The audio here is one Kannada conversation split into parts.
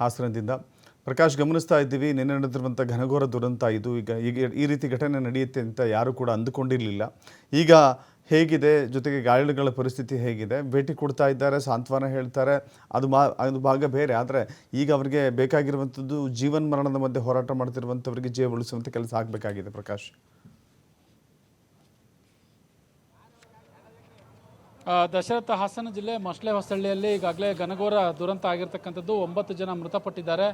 ಹಾಸನದಿಂದ. ಪ್ರಕಾಶ್, ಗಮನಿಸ್ತಾ ಇದ್ದೀವಿ, ನಿನ್ನೆ ನಡೆದಿರುವಂಥ ಘನಘೋರ ದುರಂತ ಇದು. ಈಗ ಈಗ ಈ ರೀತಿ ಘಟನೆ ನಡೆಯುತ್ತೆ ಅಂತ ಯಾರೂ ಕೂಡ ಅಂದುಕೊಂಡಿರಲಿಲ್ಲ. ಈಗ ಹೇಗಿದೆ, ಜೊತೆಗೆ ಗಾಯಾಳುಗಳ ಪರಿಸ್ಥಿತಿ ಹೇಗಿದೆ? ಭೇಟಿ ಕೊಡ್ತಾ ಇದ್ದಾರೆ, ಸಾಂತ್ವನ ಹೇಳ್ತಾರೆ. ಅದು ಮಾ, ಅದು ಭಾಗ ಬೇರೆ. ಆದರೆ ಈಗ ಅವರಿಗೆ ಬೇಕಾಗಿರುವಂಥದ್ದು ಜೀವನ್ ಮರಣದ ಮಧ್ಯೆ ಹೋರಾಟ ಮಾಡ್ತಿರುವಂಥವರಿಗೆ ಜೀವ ಉಳಿಸುವಂಥ ಕೆಲಸ ಆಗಬೇಕಾಗಿದೆ ಪ್ರಕಾಶ್. ದಶರಥ ಹಾಸನ ಜಿಲ್ಲೆ ಮಸ್ಲೆ ಹೊಸಳ್ಳಿಯಲ್ಲಿ ಈಗಾಗಲೇ ಘನಘೋರ ದುರಂತ ಆಗಿರ್ತಕ್ಕಂಥದ್ದು. ಒಂಬತ್ತು ಜನ ಮೃತಪಟ್ಟಿದ್ದಾರೆ.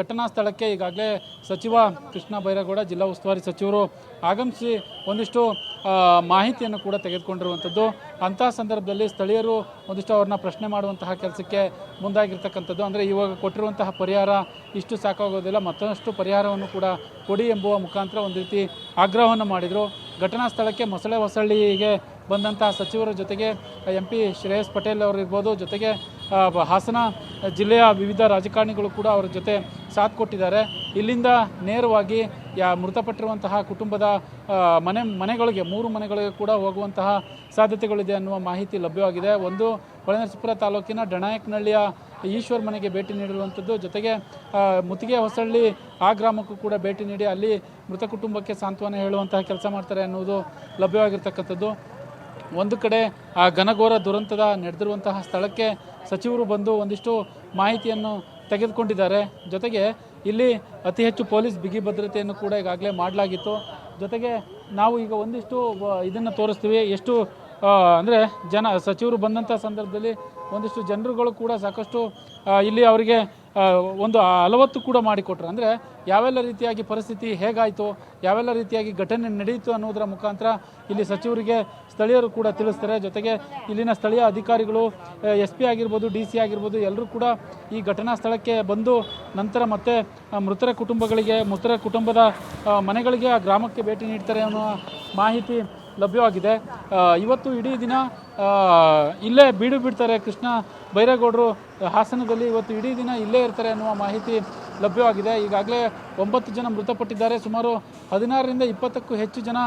ಘಟನಾ ಸ್ಥಳಕ್ಕೆ ಈಗಾಗಲೇ ಸಚಿವ ಕೃಷ್ಣ ಬೈರೇಗೌಡ, ಜಿಲ್ಲಾ ಉಸ್ತುವಾರಿ ಸಚಿವರು ಆಗಮಿಸಿ ಒಂದಿಷ್ಟು ಮಾಹಿತಿಯನ್ನು ಕೂಡ ತೆಗೆದುಕೊಂಡಿರುವಂಥದ್ದು. ಅಂತಹ ಸಂದರ್ಭದಲ್ಲಿ ಸ್ಥಳೀಯರು ಒಂದಿಷ್ಟು ಅವ್ರನ್ನ ಪ್ರಶ್ನೆ ಮಾಡುವಂತಹ ಕೆಲಸಕ್ಕೆ ಮುಂದಾಗಿರ್ತಕ್ಕಂಥದ್ದು. ಅಂದರೆ ಇವಾಗ ಕೊಟ್ಟಿರುವಂತಹ ಪರಿಹಾರ ಇಷ್ಟು ಸಾಕಾಗೋದಿಲ್ಲ. ಮತ್ತಷ್ಟು ಪರಿಹಾರವನ್ನು ಕೂಡ ಕೊಡಿ ಎಂಬುವ ಮುಖಾಂತರ ಒಂದು ರೀತಿ ಆಗ್ರಹವನ್ನು ಮಾಡಿದರು. ಘಟನಾ ಸ್ಥಳಕ್ಕೆ ಮೊಸಳೆ ಹೊಸಳ್ಳಿಗೆ ಬಂದಂತಹ ಸಚಿವರ ಜೊತೆಗೆ, ಎಂ ಪಿ ಶ್ರೇಯಸ್ ಪಟೇಲ್ ಅವರು ಇರ್ಬೋದು ಜೊತೆಗೆ ಹಾಸನ ಜಿಲ್ಲೆಯ ವಿವಿಧ ರಾಜಕಾರಣಿಗಳು ಕೂಡ ಅವರ ಜೊತೆ ಸಾಥ್ ಕೊಟ್ಟಿದ್ದಾರೆ. ಇಲ್ಲಿಂದ ನೇರವಾಗಿ ಯಾ, ಮೃತಪಟ್ಟಿರುವಂತಹ ಕುಟುಂಬದ ಮನೆ, ಮನೆಗಳಿಗೆ, ಮೂರು ಮನೆಗಳಿಗೆ ಕೂಡ ಹೋಗುವಂತಹ ಸಾಧ್ಯತೆಗಳಿದೆ ಅನ್ನುವ ಮಾಹಿತಿ ಲಭ್ಯವಾಗಿದೆ. ಒಂದು, ಹೊಳೆನರಸೀಪುರ ತಾಲೂಕಿನ ಡಣಾಯಕನಹಳ್ಳಿಯ ಈಶ್ವರ್ ಮನೆಗೆ ಭೇಟಿ ನೀಡಿರುವಂಥದ್ದು. ಜೊತೆಗೆ ಮುತ್ತಿಗೆ ಹೊಸಳ್ಳಿ ಆ ಗ್ರಾಮಕ್ಕೂ ಕೂಡ ಭೇಟಿ ನೀಡಿ ಅಲ್ಲಿ ಮೃತ ಕುಟುಂಬಕ್ಕೆ ಸಾಂತ್ವನ ಹೇಳುವಂತಹ ಕೆಲಸ ಮಾಡ್ತಾರೆ ಅನ್ನುವುದು ಲಭ್ಯವಾಗಿರ್ತಕ್ಕಂಥದ್ದು. ಒಂದು ಕಡೆ, ಆ ಘನಘೋರ ದುರಂತದ ನಡೆದಿರುವಂತಹ ಸ್ಥಳಕ್ಕೆ ಸಚಿವರು ಬಂದು ಒಂದಿಷ್ಟು ಮಾಹಿತಿಯನ್ನು ತೆಗೆದುಕೊಂಡಿದ್ದಾರೆ. ಜೊತೆಗೆ, ಇಲ್ಲಿ ಅತಿ ಹೆಚ್ಚು ಪೊಲೀಸ್ ಬಿಗಿ ಭದ್ರತೆಯನ್ನು ಕೂಡ ಈಗಾಗಲೇ ಮಾಡಲಾಗಿತ್ತು. ಜೊತೆಗೆ, ನಾವು ಈಗ ಒಂದಿಷ್ಟು ಇದನ್ನು ತೋರಿಸ್ತೀವಿ. ಎಷ್ಟು ಅಂದರೆ ಜನ ಸಚಿವರು ಬಂದಂಥ ಸಂದರ್ಭದಲ್ಲಿ ಒಂದಿಷ್ಟು ಜನರುಗಳು ಕೂಡ ಸಾಕಷ್ಟು ಇಲ್ಲಿ ಅವರಿಗೆ ಒಂದು ಅಲವತ್ತು ಕೂಡ ಮಾಡಿಕೊಟ್ರು. ಅಂದರೆ ಯಾವೆಲ್ಲ ರೀತಿಯಾಗಿ ಪರಿಸ್ಥಿತಿ ಹೇಗಾಯಿತು, ಯಾವೆಲ್ಲ ರೀತಿಯಾಗಿ ಘಟನೆ ನಡೆಯಿತು ಅನ್ನೋದರ ಮುಖಾಂತರ ಇಲ್ಲಿ ಸಚಿವರಿಗೆ ಸ್ಥಳೀಯರು ಕೂಡ ತಿಳಿಸ್ತಾರೆ. ಜೊತೆಗೆ ಇಲ್ಲಿನ ಸ್ಥಳೀಯ ಅಧಿಕಾರಿಗಳು ಎಸ್ ಪಿ ಆಗಿರ್ಬೋದು, ಡಿ ಸಿ ಆಗಿರ್ಬೋದು, ಎಲ್ಲರೂ ಕೂಡ ಈ ಘಟನಾ ಸ್ಥಳಕ್ಕೆ ಬಂದು ನಂತರ ಮತ್ತೆ ಮೃತರ ಕುಟುಂಬಗಳಿಗೆ, ಮೃತರ ಕುಟುಂಬದ ಮನೆಗಳಿಗೆ, ಆ, ಗ್ರಾಮಕ್ಕೆ ಭೇಟಿ ನೀಡ್ತಾರೆ ಅನ್ನೋ ಮಾಹಿತಿ ಲಭ್ಯವಾಗಿದೆ. ಇವತ್ತು ಇಡೀ ದಿನ ಇಲ್ಲೇ ಬೀಡು ಬಿಡ್ತಾರೆ ಕೃಷ್ಣ ಬೈರೇಗೌಡರು. ಹಾಸನದಲ್ಲಿ ಇವತ್ತು ಇಡೀ ದಿನ ಇಲ್ಲೇ ಇರ್ತಾರೆ ಅನ್ನುವ ಮಾಹಿತಿ ಲಭ್ಯವಾಗಿದೆ. ಈಗಾಗಲೇ ಒಂಬತ್ತು ಜನ ಮೃತಪಟ್ಟಿದ್ದಾರೆ. ಸುಮಾರು ಹದಿನಾರರಿಂದ ಇಪ್ಪತ್ತಕ್ಕೂ ಹೆಚ್ಚು ಜನ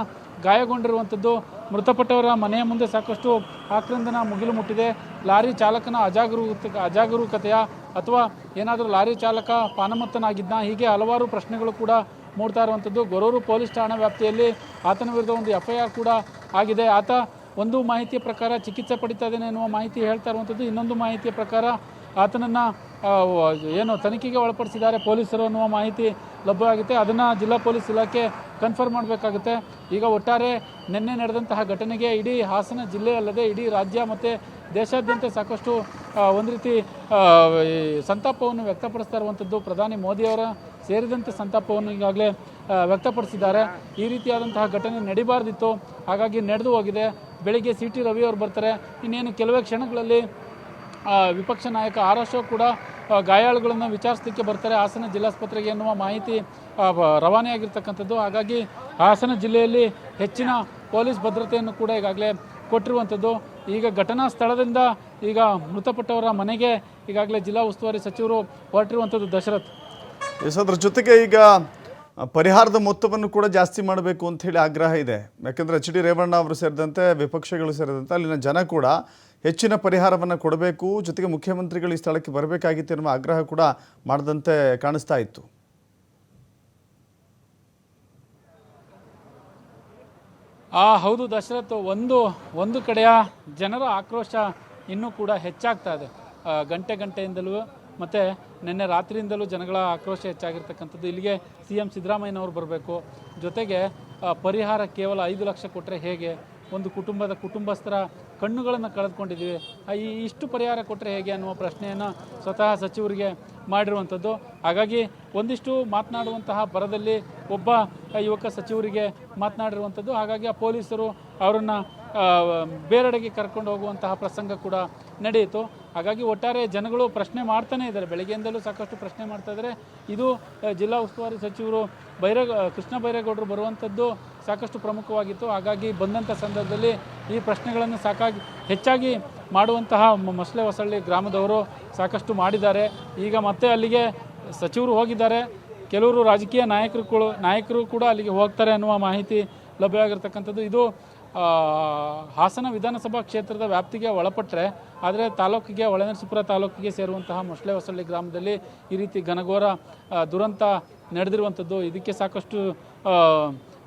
ಗಾಯಗೊಂಡಿರುವಂಥದ್ದು. ಮೃತಪಟ್ಟವರ ಮನೆಯ ಮುಂದೆ ಸಾಕಷ್ಟು ಆಕ್ರಂದನ ಮುಗಿಲು ಮುಟ್ಟಿದೆ. ಲಾರಿ ಚಾಲಕನ ಅಜಾಗರೂಕ, ಅಜಾಗರೂಕತೆಯ ಅಥವಾ ಏನಾದರೂ ಲಾರಿ ಚಾಲಕ ಪಾನಮತ್ತನಾಗಿದ್ದ ಹೀಗೆ ಹಲವಾರು ಪ್ರಶ್ನೆಗಳು ಕೂಡ ಮೂಡ್ತಾ ಇರುವಂಥದ್ದು ಗೊರೂರು ಪೊಲೀಸ್ ಠಾಣಾ ವ್ಯಾಪ್ತಿಯಲ್ಲಿ ಆತನ ವಿರುದ್ಧ ಒಂದು ಎಫ್ ಐ ಆರ್ ಕೂಡ ಆಗಿದೆ. ಆತ ಒಂದು ಮಾಹಿತಿಯ ಪ್ರಕಾರ ಚಿಕಿತ್ಸೆ ಪಡಿತಾ ಇದ್ದಾನೆ ಎನ್ನುವ ಮಾಹಿತಿ ಹೇಳ್ತಾ ಇರುವಂಥದ್ದು. ಇನ್ನೊಂದು ಮಾಹಿತಿಯ ಪ್ರಕಾರ ಆತನನ್ನು ಏನು ತನಿಖೆಗೆ ಒಳಪಡಿಸಿದ್ದಾರೆ ಪೊಲೀಸರು ಅನ್ನುವ ಮಾಹಿತಿ ಲಭ್ಯವಾಗುತ್ತೆ ಅದನ್ನು ಜಿಲ್ಲಾ ಪೊಲೀಸ್ ಇಲಾಖೆ ಕನ್ಫರ್ಮ್ ಮಾಡಬೇಕಾಗುತ್ತೆ. ಈಗ ಒಟ್ಟಾರೆ ನಿನ್ನೆ ನಡೆದಂತಹ ಘಟನೆಗೆ ಇಡೀ ಹಾಸನ ಜಿಲ್ಲೆ ಅಲ್ಲದೆ ಇಡೀ ರಾಜ್ಯ ಮತ್ತು ದೇಶಾದ್ಯಂತ ಸಾಕಷ್ಟು ಒಂದು ರೀತಿ ಸಂತಾಪವನ್ನು ವ್ಯಕ್ತಪಡಿಸ್ತಾ ಇರುವಂಥದ್ದು ಪ್ರಧಾನಿ ಮೋದಿಯವರ ಸೇರಿದಂತೆ ಸಂತಾಪವನ್ನು ಈಗಾಗಲೇ ವ್ಯಕ್ತಪಡಿಸಿದ್ದಾರೆ. ಈ ರೀತಿಯಾದಂತಹ ಘಟನೆ ನಡಿಬಾರ್ದಿತ್ತು. ಹಾಗಾಗಿ ನಡೆದು ಹೋಗಿದೆ. ಬೆಳಿಗ್ಗೆ ಸಿ ಟಿ ರವಿ ಅವರು ಬರ್ತಾರೆ. ಇನ್ನೇನು ಕೆಲವೇ ಕ್ಷಣಗಳಲ್ಲಿ ವಿಪಕ್ಷ ನಾಯಕ ಆರ್ ಅಶೋಕ್ ಕೂಡ ಗಾಯಾಳುಗಳನ್ನು ವಿಚಾರಿಸಲಿಕ್ಕೆ ಬರ್ತಾರೆ. ಹಾಸನ ಜಿಲ್ಲಾಸ್ಪತ್ರೆಗೆ ಎನ್ನುವ ಮಾಹಿತಿ ರವಾನೆಯಾಗಿರ್ತಕ್ಕಂಥದ್ದು. ಹಾಗಾಗಿ ಹಾಸನ ಜಿಲ್ಲೆಯಲ್ಲಿ ಹೆಚ್ಚಿನ ಪೊಲೀಸ್ ಭದ್ರತೆಯನ್ನು ಕೂಡ ಈಗಾಗಲೇ ಕೊಟ್ಟಿರುವಂಥದ್ದು. ಈಗ ಘಟನಾ ಸ್ಥಳದಿಂದ ಈಗ ಮೃತಪಟ್ಟವರ ಮನೆಗೆ ಈಗಾಗಲೇ ಜಿಲ್ಲಾ ಉಸ್ತುವಾರಿ ಸಚಿವರು ಹೊರಟಿರುವಂಥದ್ದು ದಶರಥ್. ಎಸ್ ಅದ್ರ ಜೊತೆಗೆ ಈಗ ಪರಿಹಾರದ ಮೊತ್ತವನ್ನು ಕೂಡ ಜಾಸ್ತಿ ಮಾಡಬೇಕು ಅಂತ ಹೇಳಿ ಆಗ್ರಹ ಇದೆ. ಯಾಕಂದರೆ ಎಚ್ ಡಿ ರೇವಣ್ಣ ಅವರು ಸೇರಿದಂತೆ ವಿಪಕ್ಷಗಳು ಸೇರಿದಂತೆ ಅಲ್ಲಿನ ಜನ ಕೂಡ ಹೆಚ್ಚಿನ ಪರಿಹಾರವನ್ನು ಕೊಡಬೇಕು, ಜೊತೆಗೆ ಮುಖ್ಯಮಂತ್ರಿಗಳು ಈ ಸ್ಥಳಕ್ಕೆ ಬರಬೇಕಾಗಿತ್ತು ಎನ್ನುವ ಆಗ್ರಹ ಕೂಡ ಮಾಡದಂತೆ ಕಾಣಿಸ್ತಾ ಇತ್ತು. ಆ, ಹೌದು ದಶರಥ್, ಒಂದು ಒಂದು ಕಡೆಯ ಜನರ ಆಕ್ರೋಶ ಇನ್ನೂ ಕೂಡ ಹೆಚ್ಚಾಗ್ತಾ ಇದೆ. ಗಂಟೆ ಗಂಟೆಯಿಂದಲೂ ಮತ್ತು ನಿನ್ನೆ ರಾತ್ರಿಯಿಂದಲೂ ಜನಗಳ ಆಕ್ರೋಶ ಹೆಚ್ಚಾಗಿರ್ತಕ್ಕಂಥದ್ದು. ಇಲ್ಲಿಗೆ ಸಿ ಎಂ ಸಿದ್ದರಾಮಯ್ಯನವರು ಬರಬೇಕು. ಜೊತೆಗೆ ಪರಿಹಾರ ಕೇವಲ ಐದು ಲಕ್ಷ ಕೊಟ್ಟರೆ ಹೇಗೆ? ಒಂದು ಕುಟುಂಬದ ಕುಟುಂಬಸ್ಥರ ಕಣ್ಣುಗಳನ್ನು ಕಳೆದುಕೊಂಡಿದ್ದೀವಿ. ಈ ಇಷ್ಟು ಪರಿಹಾರ ಕೊಟ್ಟರೆ ಹೇಗೆ ಅನ್ನುವ ಪ್ರಶ್ನೆಯನ್ನು ಸ್ವತಃ ಸಚಿವರಿಗೆ ಮಾಡಿರುವಂಥದ್ದು. ಹಾಗಾಗಿ ಒಂದಿಷ್ಟು ಮಾತನಾಡುವಂತಹ ಬರದಲ್ಲಿ ಒಬ್ಬ ಯುವಕ ಸಚಿವರಿಗೆ ಮಾತನಾಡಿರುವಂಥದ್ದು. ಹಾಗಾಗಿ ಆ ಪೊಲೀಸರು ಅವರನ್ನು ಬೇರೆಡೆಗೆ ಕರ್ಕೊಂಡು ಹೋಗುವಂತಹ ಪ್ರಸಂಗ ಕೂಡ ನಡೆಯಿತು. ಹಾಗಾಗಿ ಒಟ್ಟಾರೆ ಜನಗಳು ಪ್ರಶ್ನೆ ಮಾಡ್ತಾನೆ ಇದ್ದಾರೆ. ಬೆಳಗ್ಗೆಯಿಂದಲೂ ಸಾಕಷ್ಟು ಪ್ರಶ್ನೆ ಮಾಡ್ತಾ ಇದ್ದಾರೆ. ಇದು ಜಿಲ್ಲಾ ಉಸ್ತುವಾರಿ ಸಚಿವರು ಬೈರೇ ಕೃಷ್ಣ ಬೈರೇಗೌಡರು ಬರುವಂಥದ್ದು ಸಾಕಷ್ಟು ಪ್ರಮುಖವಾಗಿತ್ತು. ಹಾಗಾಗಿ ಬಂದಂಥ ಸಂದರ್ಭದಲ್ಲಿ ಈ ಪ್ರಶ್ನೆಗಳನ್ನು ಸಾಕಾಗಿ ಹೆಚ್ಚಾಗಿ ಮಾಡುವಂತಹ ಮೊಸಳೆ ಹೊಸಳ್ಳಿ ಗ್ರಾಮದವರು ಸಾಕಷ್ಟು ಮಾಡಿದ್ದಾರೆ. ಈಗ ಮತ್ತೆ ಅಲ್ಲಿಗೆ ಸಚಿವರು ಹೋಗಿದ್ದಾರೆ. ಕೆಲವರು ರಾಜಕೀಯ ನಾಯಕರು ಕೂಡ ನಾಯಕರು ಕೂಡ ಅಲ್ಲಿಗೆ ಹೋಗ್ತಾರೆ ಅನ್ನುವ ಮಾಹಿತಿ ಲಭ್ಯವಾಗಿರ್ತಕ್ಕಂಥದ್ದು. ಇದು ಹಾಸನ ವಿಧಾನಸಭಾ ಕ್ಷೇತ್ರದ ವ್ಯಾಪ್ತಿಗೆ ಒಳಪಟ್ಟರೆ ಆದರೆ ತಾಲೂಕಿಗೆ ಒಳನರಸೀಪುರ ತಾಲೂಕಿಗೆ ಸೇರುವಂತಹ ಮೊಸಳೆ ಹೊಸಳ್ಳಿ ಗ್ರಾಮದಲ್ಲಿ ಈ ರೀತಿ ಘನಘೋರ ದುರಂತ ನಡೆದಿರುವಂಥದ್ದು. ಇದಕ್ಕೆ ಸಾಕಷ್ಟು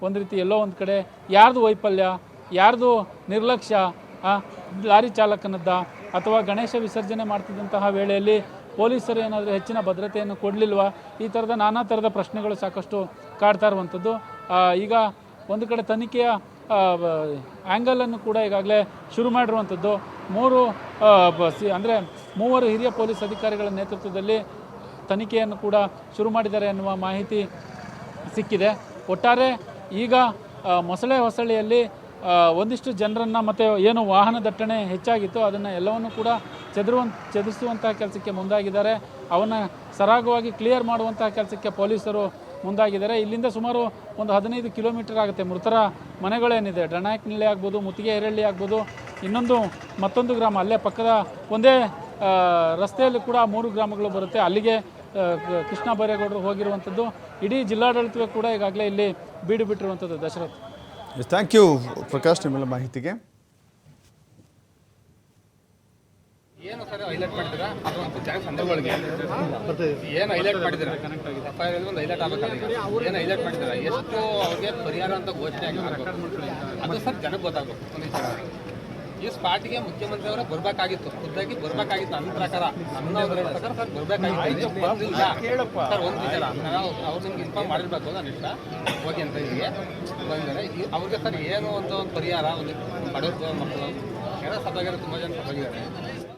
ಒಂದು ರೀತಿ ಎಲ್ಲೋ ಒಂದು ಕಡೆ ಯಾರ್ದು ವೈಫಲ್ಯ, ಯಾರ್ದು ನಿರ್ಲಕ್ಷ್ಯ ಲಾರಿ ಚಾಲಕನದ್ದ ಅಥವಾ ಗಣೇಶ ವಿಸರ್ಜನೆ ಮಾಡ್ತಿದ್ದಂತಹ ವೇಳೆಯಲ್ಲಿ ಪೊಲೀಸರು ಏನಾದರೂ ಹೆಚ್ಚಿನ ಭದ್ರತೆಯನ್ನು ಕೊಡಲಿಲ್ವಾ? ಈ ಥರದ ನಾನಾ ಥರದ ಪ್ರಶ್ನೆಗಳು ಸಾಕಷ್ಟು ಕಾಡ್ತಾ ಇರುವಂಥದ್ದು ಈಗ ಒಂದು ಕಡೆ ತನಿಖೆಯ ಆ್ಯಂಗಲನ್ನು ಕೂಡ ಈಗಾಗಲೇ ಶುರು ಮಾಡಿರುವಂಥದ್ದು ಮೂರು ಸಿ, ಅಂದರೆ ಮೂವರು ಹಿರಿಯ ಪೊಲೀಸ್ ಅಧಿಕಾರಿಗಳ ನೇತೃತ್ವದಲ್ಲಿ ತನಿಖೆಯನ್ನು ಕೂಡ ಶುರು ಮಾಡಿದ್ದಾರೆ ಎನ್ನುವ ಮಾಹಿತಿ ಸಿಕ್ಕಿದೆ. ಒಟ್ಟಾರೆ ಈಗ ಮೊಸಳೆ ಹೊಸಳಿಯಲ್ಲಿ ಒಂದಿಷ್ಟು ಜನರನ್ನು ಮತ್ತು ಏನು ವಾಹನ ದಟ್ಟಣೆ ಹೆಚ್ಚಾಗಿತ್ತು, ಅದನ್ನು ಎಲ್ಲವನ್ನು ಕೂಡ ಚದುರುವ, ಚದುರಿಸುವಂತಹ ಕೆಲಸಕ್ಕೆ ಮುಂದಾಗಿದ್ದಾರೆ. ಅವನ್ನು ಸರಾಗವಾಗಿ ಕ್ಲಿಯರ್ ಮಾಡುವಂತಹ ಕೆಲಸಕ್ಕೆ ಪೊಲೀಸರು ಮುಂದಾಗಿದ್ದಾರೆ. ಇಲ್ಲಿಂದ ಸುಮಾರು ಒಂದು ಹದಿನೈದು ಕಿಲೋಮೀಟರ್ ಆಗುತ್ತೆ. ಮೃತರ ಮನೆಗಳೇನಿದೆ? ಡಣಾಯಕ್ನಳ್ಳಿ ಆಗ್ಬೋದು ಮುತ್ತಿಗೆ ಹಿರಳ್ಳಿ ಆಗ್ಬೋದು, ಇನ್ನೊಂದು ಮತ್ತೊಂದು ಗ್ರಾಮ. ಅಲ್ಲೇ ಪಕ್ಕದ ಒಂದೇ ರಸ್ತೆಯಲ್ಲಿ ಕೂಡ ಮೂರು ಗ್ರಾಮಗಳು ಬರುತ್ತೆ. ಅಲ್ಲಿಗೆ ಕೃಷ್ಣ ಬೈರೇಗೌಡರು ಹೋಗಿರುವಂಥದ್ದು ಇಡೀ ಜಿಲ್ಲಾಡಳಿತವೇ ಕೂಡ ಈಗಾಗಲೇ ಇಲ್ಲಿ ಬೀಡು ಬಿಟ್ಟಿರುವಂಥದ್ದು ದಶರಥ್. ಥ್ಯಾಂಕ್ ಯು ಪ್ರಕಾಶ್ ನಿಮ್ಮೆಲ್ಲ ಮಾಹಿತಿಗೆ. ಏನು ಸರ್ ಹೈಲೈಟ್ ಮಾಡಿದ್ದೀರಾ? ಅದು ಒಂದು ಜಾಗ ಸಂದರ್ಭಗಳಿಗೆ. ಏನು ಹೈಲೈಟ್ ಮಾಡಿದ್ರೆ ಎಫ್ ಐ ಆರ್ ಒಂದು ಹೈಲೈಟ್ ಆಗಬೇಕಾದ್ರೆ ಏನು ಹೈಲೈಟ್ ಮಾಡಿದ್ದೀರಾ? ಎಷ್ಟು ಅವ್ರಿಗೆ ಪರಿಹಾರ ಅಂತ ಘೋಷಣೆ ಆಗಿರ್ಬೇಕು ಅದು ಸರ್ ಜನಕ್ಕೆ ಗೊತ್ತಾಗಬೇಕು. ಒಂದು ವಿಚಾರ. ಈ ಸ್ಪಾಟ್ಗೆ ಮುಖ್ಯಮಂತ್ರಿ ಅವರೇ ಬರಬೇಕಾಗಿತ್ತು. ಖುದ್ದಾಗಿ ಬರ್ಬೇಕಾಗಿತ್ತು. ನನ್ನ ಪ್ರಕಾರ ನನ್ನ ಪ್ರಕಾರ ಸರ್ ಬರಬೇಕಾಗಿತ್ತು. ಸರ್ ಒಂದು ವಿಚಾರ. ನಾವು ಅವ್ರು ನಿಮ್ಗೆ ಇನ್ಫಾರ್ಮ್ ಮಾಡಿರ್ಬೇಕು ನಾನು ಇಷ್ಟ ಹೋಗಿ ಅಂತ ಇಲ್ಲಿಗೆ ಬಂದರೆ ಅವ್ರಿಗೆ ಸರ್ ಏನು ಅಂತ ಒಂದು ಪರಿಹಾರ ಒಂದು ಬಡವರು ಮಕ್ಕಳು. ಏನೋ ಸಭೆಗಾರ ತುಂಬ ಜನ ಸಭೆಗಿದ್ದಾರೆ